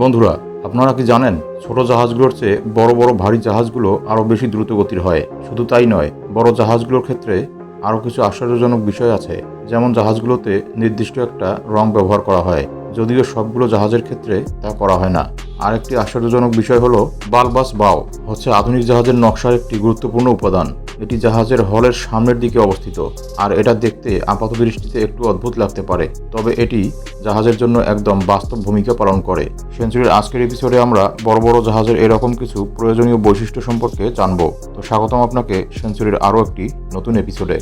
বন্ধুরা, আপনারা কি জানেন, ছোট জাহাজগুলোর চেয়ে বড় বড় ভারী জাহাজগুলো আরও বেশি দ্রুত গতির হয়? শুধু তাই নয়, বড় জাহাজগুলোর ক্ষেত্রে আরও কিছু আশ্চর্যজনক বিষয় আছে। যেমন জাহাজগুলোতে নির্দিষ্ট একটা রং ব্যবহার করা হয়, যদিও সবগুলো জাহাজের ক্ষেত্রে তা করা হয় না। আরেকটি আশ্চর্যজনক বিষয় হলো বালবাস বাও, হচ্ছে আধুনিক জাহাজের নকশার একটি গুরুত্বপূর্ণ উপাদান। এটি জাহাজের হলের সামনের দিকে অবস্থিত, আর এটা দেখতে আপাত দৃষ্টিতে একটু অদ্ভুত লাগতে পারে। তবে এটি জাহাজের জন্য একদম বাস্তব ভূমিকা পালন করে। সেঞ্চুরির আজকের এপিসোডে আমরা বড় বড় জাহাজের এরকম কিছু প্রয়োজনীয় বৈশিষ্ট্য সম্পর্কে জানব। তো স্বাগতম আপনাকে সেঞ্চুরির আরও একটি নতুন এপিসোডে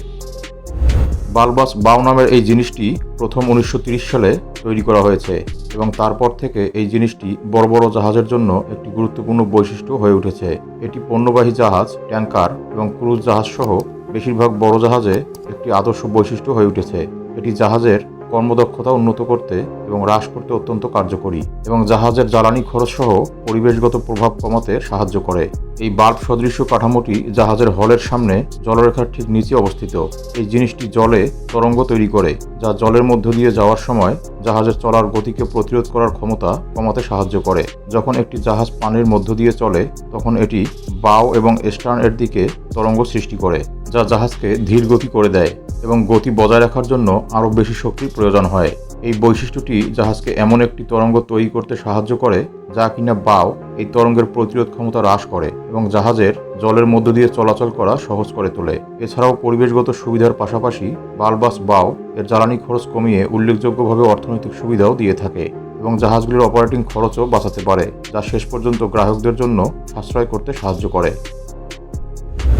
বালবাস বাউ নামের এই জিনিসটি প্রথম উনিশশো সালে তৈরি করা হয়েছে এবং তারপর থেকে এই জিনিসটি বড় বড় জাহাজের জন্য একটি গুরুত্বপূর্ণ বৈশিষ্ট্য হয়ে উঠেছে। এটি পণ্যবাহী জাহাজ ট্যাঙ্কার এবং ক্রুজ জাহাজ সহ বেশিরভাগ বড় জাহাজে একটি আদর্শ বৈশিষ্ট্য হয়ে উঠেছে। এটি জাহাজের কর্মদক্ষতা উন্নত করতে এবং হ্রাস করতে অত্যন্ত কার্যকরী এবং জাহাজের জ্বালানি খরচ সহ পরিবেশগত প্রভাব কমাতে সাহায্য করে। এই বাল্ব সদৃশ্য কাঠামোটি জাহাজের হলের সামনে জলরেখার ঠিক নিচে অবস্থিত। এই জিনিসটি জলে তরঙ্গ তৈরি করে, যা জলের মধ্য দিয়ে যাওয়ার সময় জাহাজের চলার গতিকে প্রতিরোধ করার ক্ষমতা কমাতে সাহায্য করে। যখন একটি জাহাজ পানির মধ্য দিয়ে চলে, তখন এটি বাও এবং স্টার্ন এর দিকে তরঙ্গ সৃষ্টি করে, যা জাহাজকে ধীর গতি করে দেয়। এবং গতি বজায় রাখার জন্য আরও বেশি শক্তির প্রয়োজন হয়। এই বৈশিষ্ট্যটি জাহাজকে এমন একটি তরঙ্গ তৈরি করতে সাহায্য করে, যা কিনা বাও এই তরঙ্গের প্রতিরোধ ক্ষমতা হ্রাস করে এবং জাহাজের জলের মধ্য দিয়ে চলাচল করা সহজ করে তোলে। এছাড়াও পরিবেশগত সুবিধার পাশাপাশি বালবাস বাও এর জ্বালানি খরচ কমিয়ে উল্লেখযোগ্যভাবে অর্থনৈতিক সুবিধাও দিয়ে থাকে এবং জাহাজগুলির অপারেটিং খরচও বাঁচাতে পারে, যা শেষ পর্যন্ত গ্রাহকদের জন্য সাশ্রয় করতে সাহায্য করে।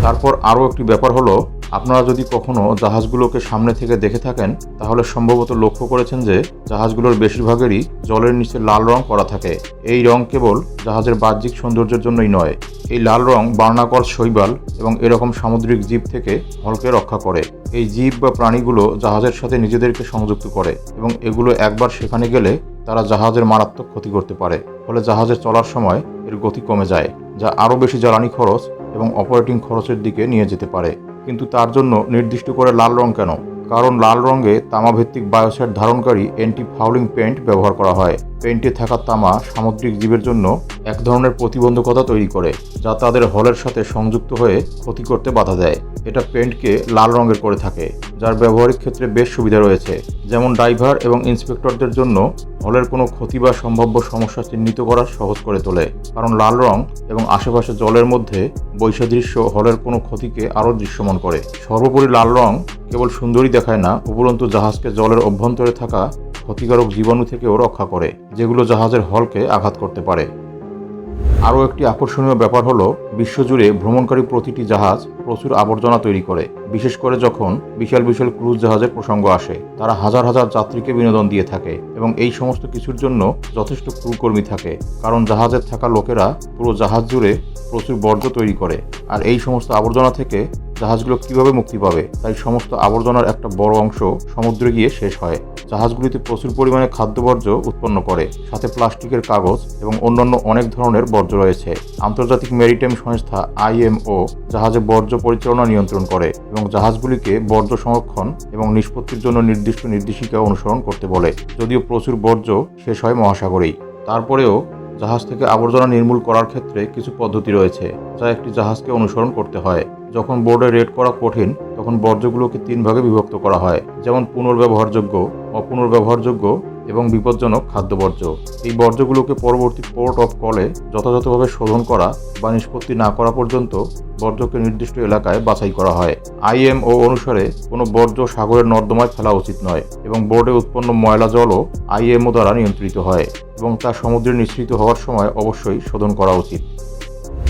তারপর আরও একটি ব্যাপার হলো আপনারা যদি কখনো জাহাজগুলোকে সামনে থেকে দেখে থাকেন, তাহলে সম্ভবত লক্ষ্য করেছেন যে জাহাজগুলোর বেশিরভাগেরই জলের নিচে লাল রং করা থাকে। এই রং কেবল জাহাজের বাহ্যিক সৌন্দর্যের জন্যই নয়, এই লাল রং বার্নাকর শৈবাল এবং এরকম সামুদ্রিক জীব থেকে হলকে রক্ষা করে। এই জীব বা প্রাণীগুলো জাহাজের সাথে নিজেদেরকে সংযুক্ত করে এবং এগুলো একবার সেখানে গেলে তারা জাহাজের মারাত্মক ক্ষতি করতে পারে। ফলে জাহাজে চলার সময় এর গতি কমে যায়, যা আরও বেশি জ্বালানি খরচ এবং অপারেটিং খরচের দিকে নিয়ে যেতে পারে। কিন্তু তার জন্য নির্দিষ্ট করে লাল রং কেন? কারণ লাল রঙে তামাভিত্তিক বায়োসেট ধারণকারী অ্যান্টি ফাউলিং পেন্ট ব্যবহার করা হয়। পেইন্টে থাকা তামা সামুদ্রিক জীবের জন্য এক ধরনের প্রতিবন্ধকতা তৈরি করে, যা তাদের হলের সাথে সংযুক্ত হয়ে ক্ষতি করতে বাধা দেয়। এটা পেন্টকে লাল রঙের করে থাকে, যার ব্যবহারিক ক্ষেত্রে বেশ সুবিধা রয়েছে। যেমন ড্রাইভার এবং ইন্সপেক্টরদের জন্য হলের কোনো ক্ষতি বা সম্ভাব্য সমস্যা চিহ্নিত করা সহজ করে তোলে, কারণ লাল রং এবং আশেপাশে জলের মধ্যে বৈসাদৃশ্য হলের কোনো ক্ষতিকে আরও দৃশ্যমান করে। সর্বোপরি লাল রং কেবল সুন্দরী দেখায় না, উপরন্তু জাহাজকে জলের অভ্যন্তরে থাকা ক্ষতিকারক জীবাণু থেকেও রক্ষা করে, যেগুলো জাহাজের হলকে আঘাত করতে পারে। আরও একটি আকর্ষণীয় ব্যাপার হলো, বিশ্বজুড়ে ভ্রমণকারী প্রতিটি জাহাজ প্রচুর আবর্জনা তৈরি করে, বিশেষ করে যখন বিশাল বিশাল ক্রুজ জাহাজের প্রসঙ্গ আসে, তারা হাজার হাজার যাত্রীকে বিনোদন দিয়ে থাকে এবং এই সমস্ত কিছুর জন্য যথেষ্ট ক্রুকর্মী থাকে, কারণ জাহাজে থাকা লোকেরা পুরো জাহাজ জুড়ে প্রচুর বর্জ্য তৈরি করে, আর এই সমস্ত আবর্জনা থেকে জাহাজগুলো কীভাবে মুক্তি পাবে, তাই সমস্ত আবর্জনার একটা বড় অংশ সমুদ্রে গিয়ে শেষ হয়। জাহাজগুলিতে প্রচুর পরিমাণে খাদ্য বর্জ্য উৎপন্ন করে, সাথে প্লাস্টিকের কাগজ এবং অন্যান্য অনেক ধরনের বর্জ্য রয়েছে। আন্তর্জাতিক মেরিটাইম সংস্থা আইএমও জাহাজে বর্জ্য পরিচালনা নিয়ন্ত্রণ করে এবং জাহাজগুলিকে বর্জ্য সংরক্ষণ এবং নিষ্পত্তির জন্য নির্দিষ্ট নির্দেশিকা অনুসরণ করতে বলে, যদিও প্রচুর বর্জ্য শেষ হয় মহাসাগরেই। তারপরেও জাহাজ থেকে আবর্জনা নির্মূল করার ক্ষেত্রে কিছু পদ্ধতি রয়েছে, যা একটি জাহাজকে অনুসরণ করতে হয়। যখন বোর্ডে রেড করা কঠিন, তখন বর্জ্যগুলোকে তিন ভাগে বিভক্ত করা হয়, যেমন পুনর্ব্যবহারযোগ্য, অপুনর্ব্যবহারযোগ্য এবং বিপজ্জনক খাদ্য বর্জ্য এই বর্জ্যগুলোকে পরবর্তী পোর্ট অফ কলে যথাযথভাবে শোধন করা বা নিষ্পত্তি না করা পর্যন্ত বর্জ্যকে নির্দিষ্ট এলাকায় বাছাই করা হয়। আইএমও অনুসারে কোনো বর্জ্য সাগরের নর্দমায় ফেলা উচিত নয় এবং বোর্ডে উৎপন্ন ময়লা জলও আইএমও দ্বারা নিয়ন্ত্রিত হয় এবং তা সমুদ্রে নিঃসৃত হওয়ার সময় অবশ্যই শোধন করা উচিত।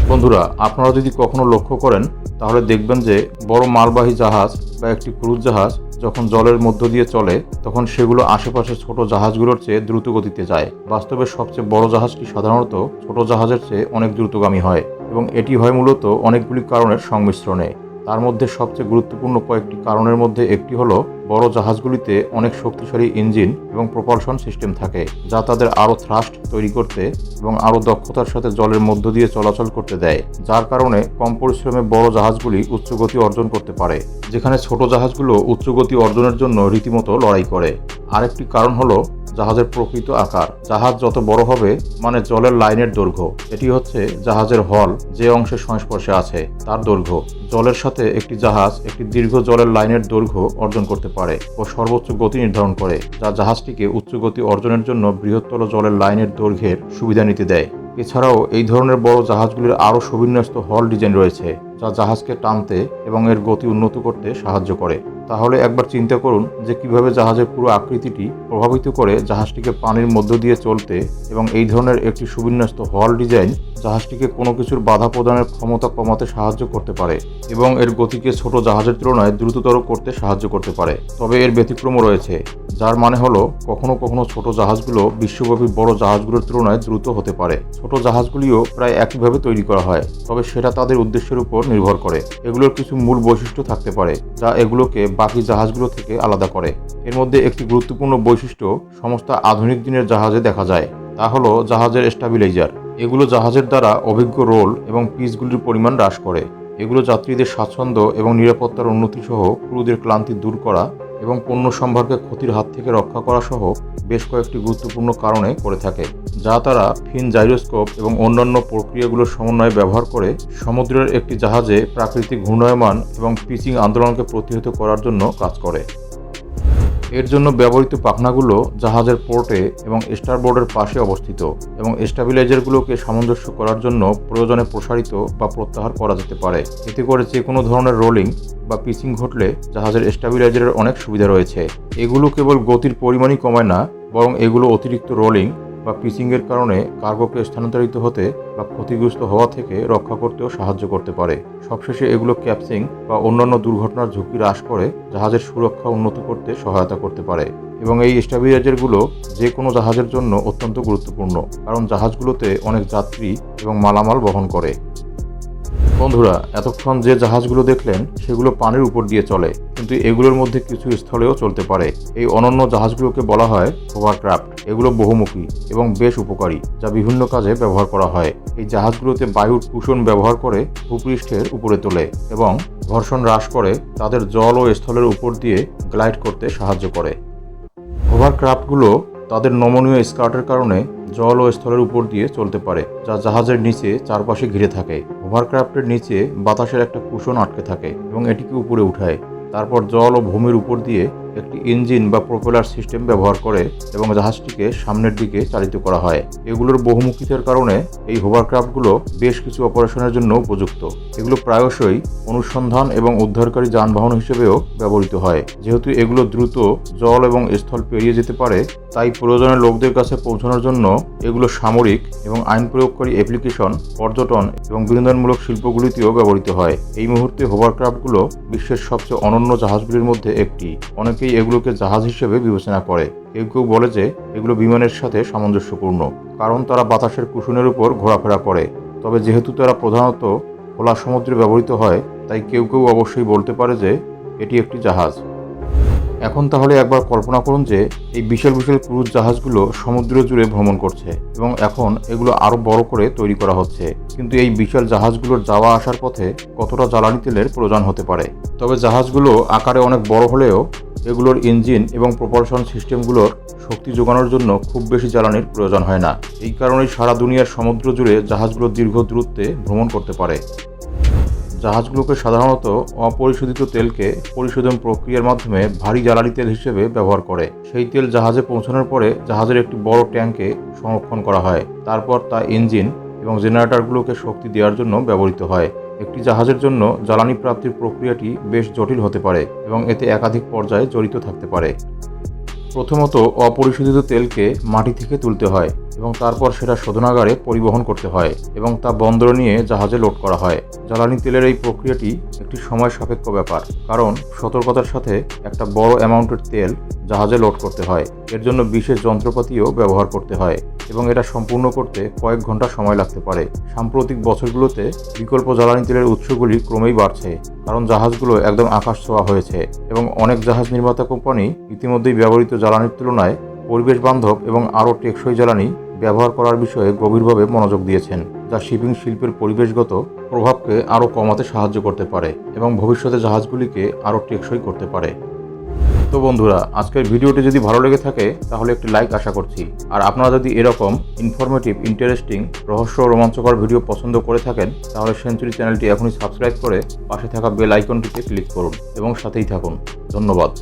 বন্ধুরা, আপনারা যদি কখনো লক্ষ্য করেন, তাহলে দেখবেন যে বড় মালবাহী জাহাজ বা একটি ক্রুজ জাহাজ যখন জলের মধ্য দিয়ে চলে, তখন সেগুলো আশেপাশের ছোট জাহাজগুলোর চেয়ে দ্রুত গতিতে যায়। বাস্তবে সবচেয়ে বড় জাহাজটি সাধারণত ছোট জাহাজের চেয়ে অনেক দ্রুতগামী হয় এবং এটি হয় মূলত অনেকগুলি কারণের সংমিশ্রণে। তার মধ্যে সবচেয়ে গুরুত্বপূর্ণ কয়েকটি কারণের মধ্যে একটি হলো, বড় জাহাজগুলিতে অনেক শক্তিশালী ইঞ্জিন এবং প্রপালশন সিস্টেম থাকে, যা তাদের আরও থ্রাস্ট তৈরি করতে এবং আরও দক্ষতার সাথে জলের মধ্য দিয়ে চলাচল করতে দেয়, যার কারণে কম পরিশ্রমে বড় জাহাজগুলি উচ্চগতি অর্জন করতে পারে, যেখানে ছোট জাহাজগুলো উচ্চগতি অর্জনের জন্য রীতিমতো লড়াই করে। আরেকটি কারণ হলো জাহাজের প্রকৃত আকার। জাহাজ যত বড় হবে মানে জলের লাইনের দৈর্ঘ্য। এটি হচ্ছে জাহাজের হল, যে অংশের সংস্পর্শে আছে, তার দৈর্ঘ্য। জলের সাথে একটি জাহাজ একটি দীর্ঘ জলের লাইনের দৈর্ঘ্য অর্জন করতে পারে ও সর্বোচ্চ গতি নির্ধারণ করে, যা জাহাজটিকে উচ্চ গতি অর্জনের জন্য বৃহত্তর জলের লাইনের দৈর্ঘ্যের সুবিধা নিতে দেয়। এছাড়াও এই ধরনের বড় জাহাজগুলির আরও সুবিন্যস্ত হল ডিজাইন রয়েছে, যা জাহাজকে টানতে এবং এর গতি উন্নত করতে সাহায্য করে। তাহলে একবার চিন্তা করুন যে কীভাবে জাহাজের পুরো আকৃতিটি প্রভাবিত করে জাহাজটিকে পানির মধ্য দিয়ে চলতে এবং এই ধরনের একটি সুবিন্যস্ত হল ডিজাইন জাহাজটিকে কোনো কিছুর বাধা প্রদানের ক্ষমতা কমাতে সাহায্য করতে পারে এবং এর গতিকে ছোট জাহাজের তুলনায় দ্রুততর করতে সাহায্য করতে পারে। তবে এর ব্যতিক্রমও রয়েছে, যার মানে হলো কখনো কখনো ছোট জাহাজগুলো বিশ্বব্যাপী বড় জাহাজগুলোর তুলনায় দ্রুত হতে পারে। ছোট জাহাজগুলিও প্রায় একইভাবে তৈরি করা হয়, তবে সেটা তাদের উদ্দেশ্যের উপর নির্ভর করে। এগুলোর কিছু মূল বৈশিষ্ট্য থাকতে পারে, যা এগুলোকে বাকি জাহাজগুলো থেকে আলাদা করে। এর মধ্যে একটি গুরুত্বপূর্ণ বৈশিষ্ট্য, সমস্ত আধুনিক দিনের জাহাজে দেখা যায়। তা হলো জাহাজের স্টাবিলাইজার। এগুলো জাহাজের দ্বারা অভিজ্ঞ রোল এবং পিচগুলির পরিমাণ হ্রাস করে। এগুলো যাত্রীদের স্বাচ্ছন্দ্য এবং নিরাপত্তার উন্নতি সহ ক্রুদের ক্লান্তি দূর করা এবং পণ্য সম্ভারকে ক্ষতির হাত থেকে রক্ষা করা সহ বেশ কয়েকটি গুরুত্বপূর্ণ কারণে করে থাকে, যা তারা ফিন জাইরোস্কোপ এবং অন্যান্য প্রক্রিয়াগুলোর সমন্বয়ে ব্যবহার করে সমুদ্রের একটি জাহাজে প্রাকৃতিক ঘূর্ণায়মান এবং পিচিং আন্দোলনকে প্রতিহত করার জন্য কাজ করে। এর জন্য ব্যবহৃত পাখনাগুলো জাহাজের পোর্টে এবং স্টারবোর্ডের পাশে অবস্থিত এবং স্টাবিলাইজারগুলোকে সামঞ্জস্য করার জন্য প্রয়োজনে প্রসারিত বা প্রত্যাহার করা যেতে পারে। এতে করে যে কোনো ধরনের রোলিং বা পিচিং ঘটলে জাহাজের স্টাবিলাইজারের অনেক সুবিধা রয়েছে। এগুলো কেবল গতির পরিমাণই কমায় না, বরং এগুলো অতিরিক্ত রোলিং বা পিচিংয়ের কারণে কার্গোকে স্থানান্তরিত হতে বা ক্ষতিগ্রস্ত হওয়া থেকে রক্ষা করতেও সাহায্য করতে পারে। সবশেষে এগুলো ক্যাপসিং বা অন্যান্য দুর্ঘটনার ঝুঁকি হ্রাস করে, জাহাজের সুরক্ষা উন্নত করতে সহায়তা করতে পারে। এবং এই স্টাবিলাইজারগুলো যে কোনো জাহাজের জন্য অত্যন্ত গুরুত্বপূর্ণ, কারণ জাহাজগুলোতে অনেক যাত্রী এবং মালামাল বহন করে। বন্ধুরা, এতক্ষণ যে জাহাজগুলো দেখলেন, সেগুলো পানির উপর দিয়ে চলে, কিন্তু এগুলোর মধ্যে কিছু স্থলেও চলতে পারে। এই অনন্য জাহাজগুলোকে বলা হয় হোভারক্রাফট এগুলো বহুমুখী এবং বেশ উপকারী, যা বিভিন্ন কাজে ব্যবহার করা হয়। এই জাহাজগুলোতে বায়ুর কুশন ব্যবহার করে ভূপৃষ্ঠের উপরে তোলে এবং ঘর্ষণ হ্রাস করে তাদের জল ও স্থলের উপর দিয়ে গ্লাইড করতে সাহায্য করে। হোভারক্রাফটগুলো তাদের নমনীয় স্কার্টের কারণে জল ও স্থলের উপর দিয়ে চলতে পারে, যা জাহাজের নিচে চারপাশে ঘিরে থাকে। ওভারক্রাফ্টের নিচে বাতাসের একটা কুশন আটকে থাকে এবং এটিকে উপরে উঠায়। তারপর জল ও ভূমির উপর দিয়ে একটি ইঞ্জিন বা প্রপেলার সিস্টেম ব্যবহার করে এবং জাহাজটিকে সামনের দিকে চালিত করা হয়। এগুলোর বহুমুখিতার কারণে এই হোভারক্রাফটগুলো বেশ কিছু অপারেশনের জন্য উপযুক্ত। এগুলো প্রায়শই অনুসন্ধান এবং উদ্ধারকারী যানবাহন হিসেবেও ব্যবহৃত হয়। যেহেতু এগুলো দ্রুত জল এবং স্থল পেরিয়ে যেতে পারে, তাই প্রয়োজনের লোকদের কাছে পৌঁছানোর জন্য এগুলো সামরিক এবং আইন প্রয়োগকারী অ্যাপ্লিকেশন পর্যটন এবং বিনোদনমূলক শিল্পগুলিতেও ব্যবহৃত হয়। এই মুহূর্তে হোভারক্রাফটগুলো বিশ্বের সবচেয়ে অনন্য জাহাজগুলির মধ্যে একটি। অনেকেই এগুলোকে জাহাজ হিসেবে বিবেচনা করে। কেউ কেউ বলে যে এগুলো বিমানের সাথে সামঞ্জস্যপূর্ণ, কারণ তারা বাতাসের কুশনের উপর ঘোরাফেরা করে। তবে যেহেতু তারা প্রধানত খোলা সমুদ্রে ব্যবহৃত হয়, তাই কেউ কেউ অবশ্যই বলতে পারে যে এটি একটি জাহাজ। এখন তাহলে একবার কল্পনা করুন যে এই বিশাল বিশাল ক্রুজ জাহাজগুলো সমুদ্র জুড়ে ভ্রমণ করছে এবং এখন এগুলো আরও বড় করে তৈরি করা হচ্ছে। কিন্তু এই বিশাল জাহাজগুলোর যাওয়া আসার পথে কতটা জ্বালানি তেলের প্রয়োজন হতে পারে? তবে জাহাজগুলো আকারে অনেক বড় হলেও এগুলোর ইঞ্জিন এবং প্রপালশন সিস্টেমগুলোর শক্তি যোগানোর জন্য খুব বেশি জ্বালানির প্রয়োজন হয় না। এই কারণেই সারা দুনিয়ার সমুদ্র জুড়ে জাহাজগুলো দীর্ঘ দূরত্বে ভ্রমণ করতে পারে। জাহাজগুলোকে সাধারণত অপরিশোধিত তেলকে পরিশোধন প্রক্রিয়ার মাধ্যমে ভারী জ্বালানি তেল হিসেবে ব্যবহার করে। সেই তেল জাহাজে পৌঁছানোর পরে জাহাজের একটি বড় ট্যাঙ্কে সংরক্ষণ করা হয়। তারপর তা ইঞ্জিন এবং জেনারেটরগুলোকে শক্তি দেওয়ার জন্য ব্যবহৃত হয়। একটি জাহাজের জন্য জ্বালানি প্রাপ্তির প্রক্রিয়াটি বেশ জটিল হতে পারে এবং এতে একাধিক পর্যায়ে জড়িত থাকতে পারে। প্রথমত, অপরিশোধিত তেলকে মাটি থেকে তুলতে হয়। এবং তারপর সেটা শোধনাগারে পরিবহন করতে হয় এবং তা বন্দর নিয়ে জাহাজে লোড করা হয়। জ্বালানি তেলের এই প্রক্রিয়াটি একটি সময় সাপেক্ষ ব্যাপার, কারণ সতর্কতার সাথে একটা বড় অ্যামাউন্টের তেল জাহাজে লোড করতে হয়। এর জন্য বিশেষ যন্ত্রপাতিও ব্যবহার করতে হয় এবং এটা সম্পূর্ণ করতে কয়েক ঘণ্টা সময় লাগতে পারে। সাম্প্রতিক বছরগুলোতে বিকল্প জ্বালানি তেলের উৎসগুলি ক্রমেই বাড়ছে, কারণ জাহাজগুলো একদম আকাশ ছোঁয়া হয়েছে এবং অনেক জাহাজ নির্মাতা কোম্পানি ইতিমধ্যেই ব্যবহৃত জ্বালানির তুলনায় পরিবেশ বান্ধব এবং আরও টেকসই জ্বালানি ব্যবহার করার বিষয়ে গভীরভাবে মনোযোগ দিয়েছেন, যা শিপিং শিল্পের পরিবেশগত প্রভাবকে আরও কমাতে সাহায্য করতে পারে এবং ভবিষ্যতে জাহাজগুলিকে আরও টেকসই করতে পারে। তো বন্ধুরা, আজকের ভিডিওটি যদি ভালো লেগে থাকে, তাহলে একটি লাইক আশা করছি। আর আপনারা যদি এরকম ইনফরমেটিভ ইন্টারেস্টিং রহস্য রোমাঞ্চকর ভিডিও পছন্দ করে থাকেন, তাহলে সেঞ্চুরি চ্যানেলটি এখনই সাবস্ক্রাইব করে পাশে থাকা বেল আইকনটিতে ক্লিক করুন এবং সাথেই থাকুন। ধন্যবাদ।